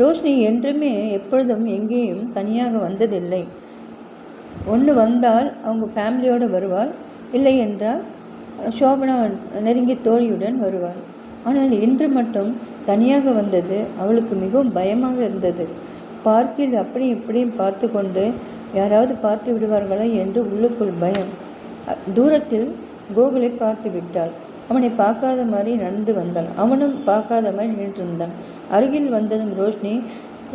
ரோஷினி என்றுமே எப்பொழுதும் எங்கேயும் தனியாக வந்ததில்லை. ஒன்று வந்தால் அவங்க ஃபேமிலியோடு வருவாள் இல்லை என்றால் சோபனா நெருங்கிய தோழியுடன் வருவாள். ஆனால் இன்று மட்டும் தனியாக வந்தது அவளுக்கு மிகவும் பயமாக இருந்தது. பார்க்கில் அப்படி இப்படியும் பார்த்து கொண்டு யாராவது பார்த்து விடுவார்களா என்று உள்ளுக்குள் பயம். தூரத்தில் கோகுலை பார்த்து விட்டாள். அவனை பார்க்காத மாதிரி நடந்து வந்தான். அவனும் பார்க்காத மாதிரி நின்றுருந்தான் அருகில் வந்ததும் ரோஷினி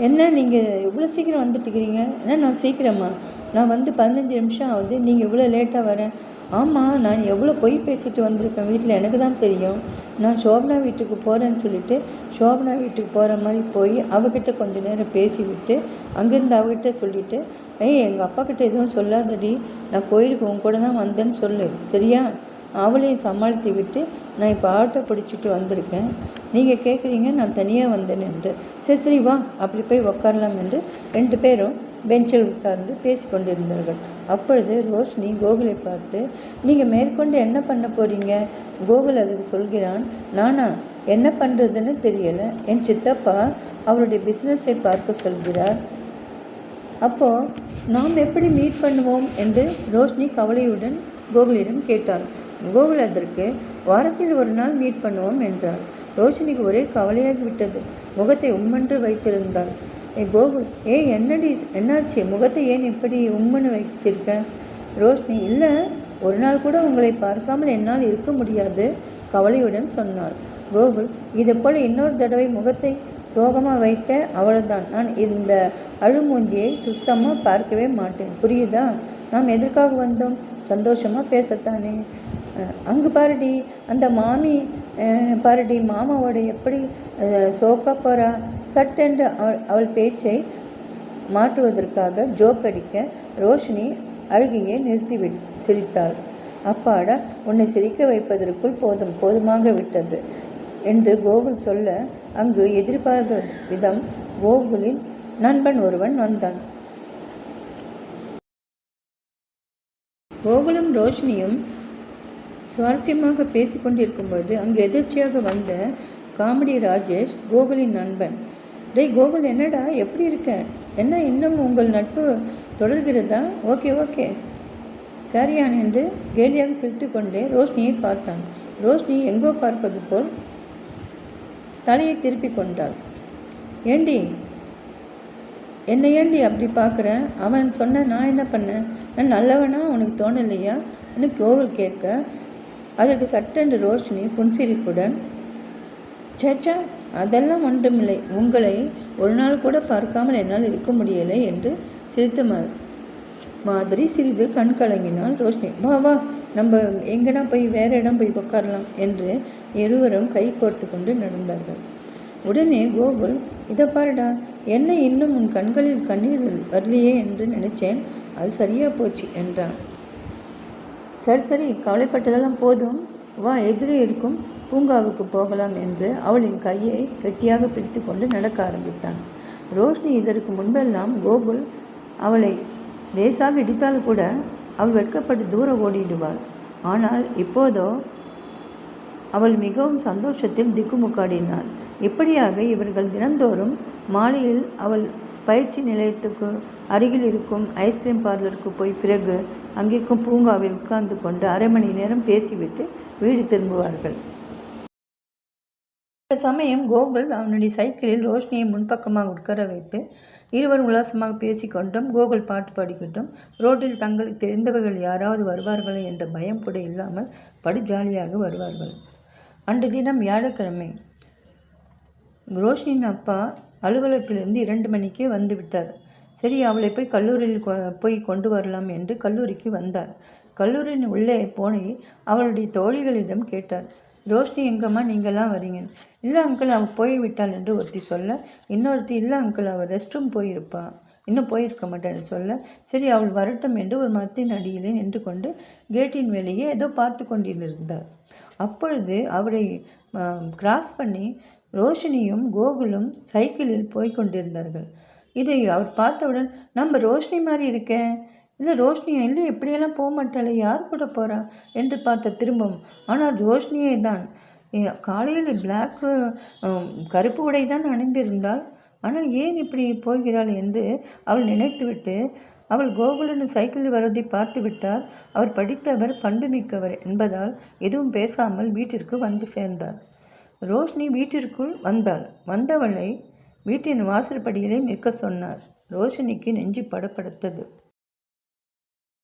என்ன நீங்கள் இவ்வளோ சீக்கிரம் வந்துட்டுக்கிறீங்க என்ன நான் சீக்கிரமா? நான் வந்து பதினஞ்சு நிமிஷம் ஆகுது. நீங்கள் இவ்வளோ லேட்டாக வரேன் ஆமாம் நான் எவ்வளோ பொய் பேசிட்டு வந்திருக்கேன். வீட்டில் எனக்கு தான் தெரியும். நான் சோபனா வீட்டுக்கு போகிறேன்னு சொல்லிட்டு சோபனா வீட்டுக்கு போகிற மாதிரி போய் அவகிட்ட கொஞ்ச நேரம் பேசிவிட்டு அங்கேருந்து அவகிட்ட சொல்லிவிட்டு ஏய் எங்கள் அப்பா கிட்ட எதுவும் சொல்லாதடி. நான் கோயிலுக்கு உன் கூட தான் வந்தேன்னு சொல்லு. சரியா? அவளையும் சமாளித்து விட்டு நான் இப்போ ஆட்டோ பிடிச்சிட்டு வந்திருக்கேன். நீங்கள் கேட்குறீங்க நான் தனியாக வந்தேன் என்று. சரி சரி வா அப்படி போய் உட்காரலாம் என்று ரெண்டு பேரும் பெஞ்சில் உட்கார்ந்து பேசி கொண்டிருந்தார்கள். அப்பொழுது ரோஷினி கோகுலை பார்த்து நீங்கள் மேற்கொண்டு என்ன பண்ண போகிறீங்க கோகுல் அதுக்கு சொல்கிறான் நானா என்ன பண்ணுறதுன்னு தெரியலை. என் சித்தப்பா அவருடைய பிஸ்னஸை பார்க்க சொல்கிறார். அப்போது நாம் எப்படி மீட் பண்ணுவோம்? என்று ரோஷினி கவலையுடன் கோகுலிடம் கேட்டாள். கோகுல் அதற்கு வாரத்தில் ஒரு நாள் மீட் பண்ணுவோம் என்றார். ரோஷினிக்கு ஒரே கவலையாகி விட்டது முகத்தை உம்மென்று வைத்திருந்தாள். ஏ கோகுல் ஏ என்னடி என்னாச்சு? முகத்தை ஏன் இப்படி உம்முன்னு வச்சிருக்க ரோஷினி இல்லை ஒரு நாள் கூட உங்களை பார்க்காமல் என்னால் இருக்க முடியாது கவலையுடன் சொன்னாள். கோகுல் இதை இன்னொரு தடவை முகத்தை சோகமாக வைத்த அவ்வளவுதான் நான் இந்த அழுமூஞ்சியை சுத்தமாக பார்க்கவே மாட்டேன். புரியுதா? நாம் எதற்காக வந்தோம்? சந்தோஷமாக பேசத்தானே? அங்கு பாருடி அந்த மாமி பாருடி மாமாவோட எப்படி சோக்கா போகிறா சட்டென்று அவள் அவள் பேச்சை மாற்றுவதற்காக ஜோக் அடிக்க ரோஷினி அழுகையை நிறுத்தி சிரித்தாள். அப்பாடா உன்னை சிரிக்க வைப்பதற்குள் போதும் போதுமாக விட்டது என்று கோகுல் சொல்ல அங்கு எதிர்பாராத விதம் கோகுலின் நண்பன் ஒருவன் வந்தான். கோகுலும் ரோஷினியும் சுவாரஸ்யமாக பேசி பொழுது அங்கு எதிர்ச்சியாக வந்த காமெடி ராஜேஷ் கோகுலின் நண்பன். டேய் கோகுல் என்னடா? எப்படி இருக்க? என்ன இன்னும் உங்கள் நட்பு தொடர்கிறதா? Okay okay. கேரியான் என்று கேலியாக சிரித்து கொண்டே ரோஷினியை பார்த்தான். ரோஷினி எங்கோ பார்ப்பது போல் தலையை திருப்பி கொண்டாள். ஏண்டி? என்னை ஏண்டி அப்படி பார்க்குறேன் அவன் சொன்ன நான் என்ன பண்ணேன்? நான் நல்லவனா? உனக்கு தோணலையா எனக்கு கோகுல் கேட்க அதற்கு சட்டென்று ரோஷினி புன்சிரிப்புடன் சேச்சா அதெல்லாம் ஒன்றுமில்லை. உங்களை ஒரு நாள் கூட பார்க்காமல் என்னால் இருக்க முடியலை என்று சிரித்த மா மாதிரி சிறிது கண் கலங்கினாள் ரோஷினி. வா வா நம்ம எங்கடா போய் வேற இடம் போய் உட்காரலாம் என்று இருவரும் கை கோர்த்து கொண்டு நடந்தார்கள். உடனே கோகுல் இதை பாருடா என்ன இன்னும் உன் கண்களில் கண்ணீர் வரலையே என்று நினைச்சேன். அது சரியா போச்சு என்றான். சரி சரி கவலைப்பட்டதெல்லாம் போதும். வா எதிரே இருக்கும். பூங்காவுக்கு போகலாம் என்று அவளின் கையை கெட்டியாக பிடித்து கொண்டு நடக்க ஆரம்பித்தான். ரோஷினி இதற்கு முன்பெல்லாம் கோகுல் அவளை லேசாக இடித்தால் கூட அவள் வெட்கப்பட்டு தூர ஓடிடுவாள். ஆனால் இப்போதோ அவள் மிகவும் சந்தோஷத்தில் திக்குமுக்காடினாள். இப்படியாக இவர்கள் தினந்தோறும் மாலையில் அவள் பயிற்சி நிலையத்துக்கு அருகில் இருக்கும் ஐஸ்கிரீம் பார்லருக்கு போய் பிறகு அங்கிருக்கும் பூங்காவில் உட்கார்ந்து கொண்டு அரை மணி நேரம் பேசிவிட்டு வீடு திரும்புவார்கள். இந்த சமயம் கோகுல் அவனுடைய சைக்கிளில் ரோஷினியை முன்பக்கமாக உட்கார வைத்து இருவரும் உல்லாசமாக பேசிக்கொண்டும் கோகுல் பாட்டு பாடிக்கொண்டும் ரோட்டில் தங்களுக்கு தெரிந்தவர்கள் யாராவது வருவார்களோ? என்ற பயம் கூட இல்லாமல் படு ஜாலியாக வருவார்கள். அன்று தினம் வியாழக்கிழமை ரோஷினியின் அப்பா அலுவலகத்திலிருந்து இரண்டு மணிக்கே வந்து விட்டார். சரி அவளை போய் கல்லூரியில் கொ- போய் கொண்டு வரலாம் என்று கல்லூரிக்கு வந்தார். கல்லூரியின் உள்ளே போனே அவளுடைய தோழிகளிடம் கேட்டார் ரோஷினி எங்கம்மா நீங்கள்லாம் வரீங்க? இல்லை அங்கிள் அவள் போய் விட்டாள் என்று ஒருத்தி சொல்ல இன்னொருத்தி இல்லை அங்கிள் அவள் ரெஸ்ட் ரூம் போயிருப்பா இன்னும் போயிருக்க மாட்டேன்னு சொல்ல சரி அவள் வரட்டும் என்று ஒரு மரத்தின் அடியிலே நின்று கொண்டு கேட்டின் வெளியே ஏதோ பார்த்து கொண்டிருந்தார். அப்பொழுது அவரை கிராஸ் பண்ணி ரோஷினியும் கோகுலும் சைக்கிளில் போய் கொண்டிருந்தார்கள். இதை அவர் பார்த்தவுடன் நம்ம ரோஷினி மாதிரி இருக்கேன் இல்லை ரோஷினியா இல்லை எப்படியெல்லாம் போக மாட்டாளே? யார் கூட போகிறா என்று பார்த்த திரும்பவும் ஆனால் ரோஷினியே தான். காலையில் பிளாக்கு கருப்பு உடை தான் அணிந்திருந்தாள். ஆனால் ஏன் இப்படி போகிறாள்? என்று அவள் நினைத்துவிட்டு அவள் கோகுலன் சைக்கிளில் வருவதை பார்த்து விட்டார் அவர் படித்தவர் பண்புமிக்கவர் என்பதால் எதுவும் பேசாமல் வீட்டிற்கு வந்து சேர்ந்தார் ரோஷினி வீட்டிற்குள் வந்தாள். வந்தவளை வீட்டின் வாசற்படியிலே நிற்க சொன்னார். ரோஷினிக்கு நெஞ்சு படப்படுத்தது